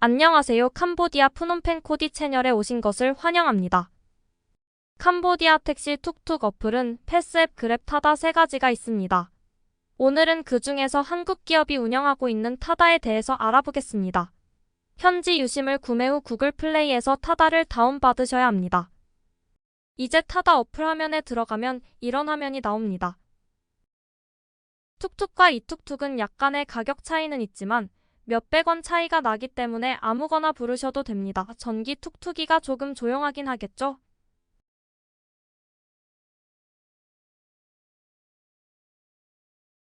안녕하세요. 캄보디아 프놈펜 코디 채널에 오신 것을 환영합니다. 캄보디아 택시 툭툭 어플은 패스앱 그랩 타다 세 가지가 있습니다. 오늘은 그 중에서 한국 기업이 운영하고 있는 타다에 대해서 알아보겠습니다. 현지 유심을 구매 후 구글 플레이에서 타다를 다운받으셔야 합니다. 이제 타다 어플 화면에 들어가면 이런 화면이 나옵니다. 툭툭과 이 툭툭은 약간의 가격 차이는 있지만 몇백 원 차이가 나기 때문에 아무거나 부르셔도 됩니다. 전기 툭툭이가 조금 조용하긴 하겠죠?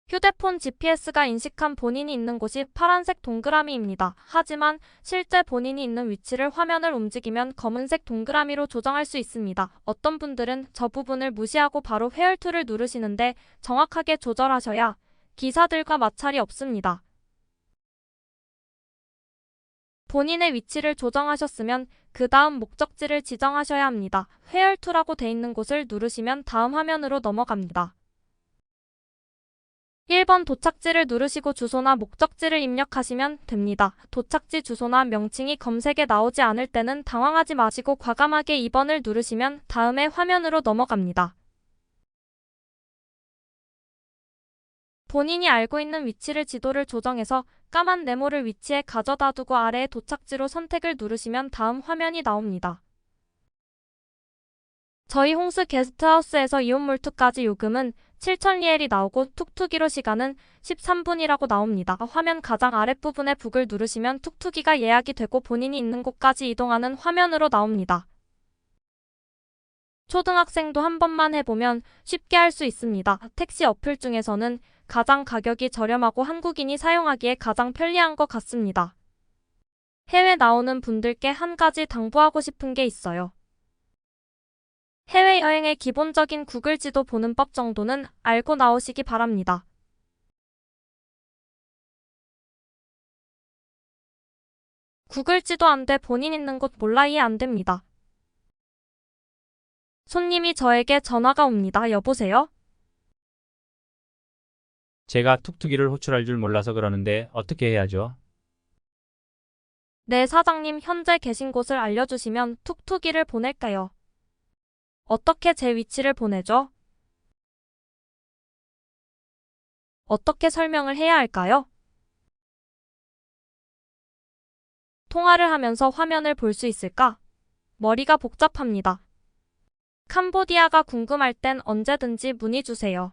휴대폰 GPS가 인식한 본인이 있는 곳이 파란색 동그라미입니다. 하지만 실제 본인이 있는 위치를 화면을 움직이면 검은색 동그라미로 조정할 수 있습니다. 어떤 분들은 저 부분을 무시하고 바로 회열 툴을 누르시는데 정확하게 조절하셔야 기사들과 마찰이 없습니다. 본인의 위치를 조정하셨으면 그 다음 목적지를 지정하셔야 합니다. 회열투라고 돼 있는 곳을 누르시면 다음 화면으로 넘어갑니다. 1번 도착지를 누르시고 주소나 목적지를 입력하시면 됩니다. 도착지 주소나 명칭이 검색에 나오지 않을 때는 당황하지 마시고 과감하게 2번을 누르시면 다음의 화면으로 넘어갑니다. 본인이 알고 있는 위치를 지도를 조정해서 까만 네모를 위치에 가져다 두고 아래의 도착지로 선택을 누르시면 다음 화면이 나옵니다. 저희 홍스 게스트하우스에서 이온몰트까지 요금은 7,000리엘이 나오고 툭툭이로 시간은 13분이라고 나옵니다. 화면 가장 아랫부분에 북을 누르시면 툭툭이가 예약이 되고 본인이 있는 곳까지 이동하는 화면으로 나옵니다. 초등학생도 한 번만 해보면 쉽게 할 수 있습니다. 택시 어플 중에서는 가장 가격이 저렴하고 한국인이 사용하기에 가장 편리한 것 같습니다. 해외 나오는 분들께 한 가지 당부하고 싶은 게 있어요. 해외여행의 기본적인 구글 지도 보는 법 정도는 알고 나오시기 바랍니다. 구글 지도 안 돼 본인 있는 곳 몰라 이해 안 됩니다. 손님이 저에게 전화가 옵니다. 여보세요? 제가 툭툭이를 호출할 줄 몰라서 그러는데 어떻게 해야죠? 네, 사장님 현재 계신 곳을 알려주시면 툭툭이를 보낼까요? 어떻게 제 위치를 보내죠? 어떻게 설명을 해야 할까요? 통화를 하면서 화면을 볼 수 있을까? 머리가 복잡합니다. 캄보디아가 궁금할 땐 언제든지 문의 주세요.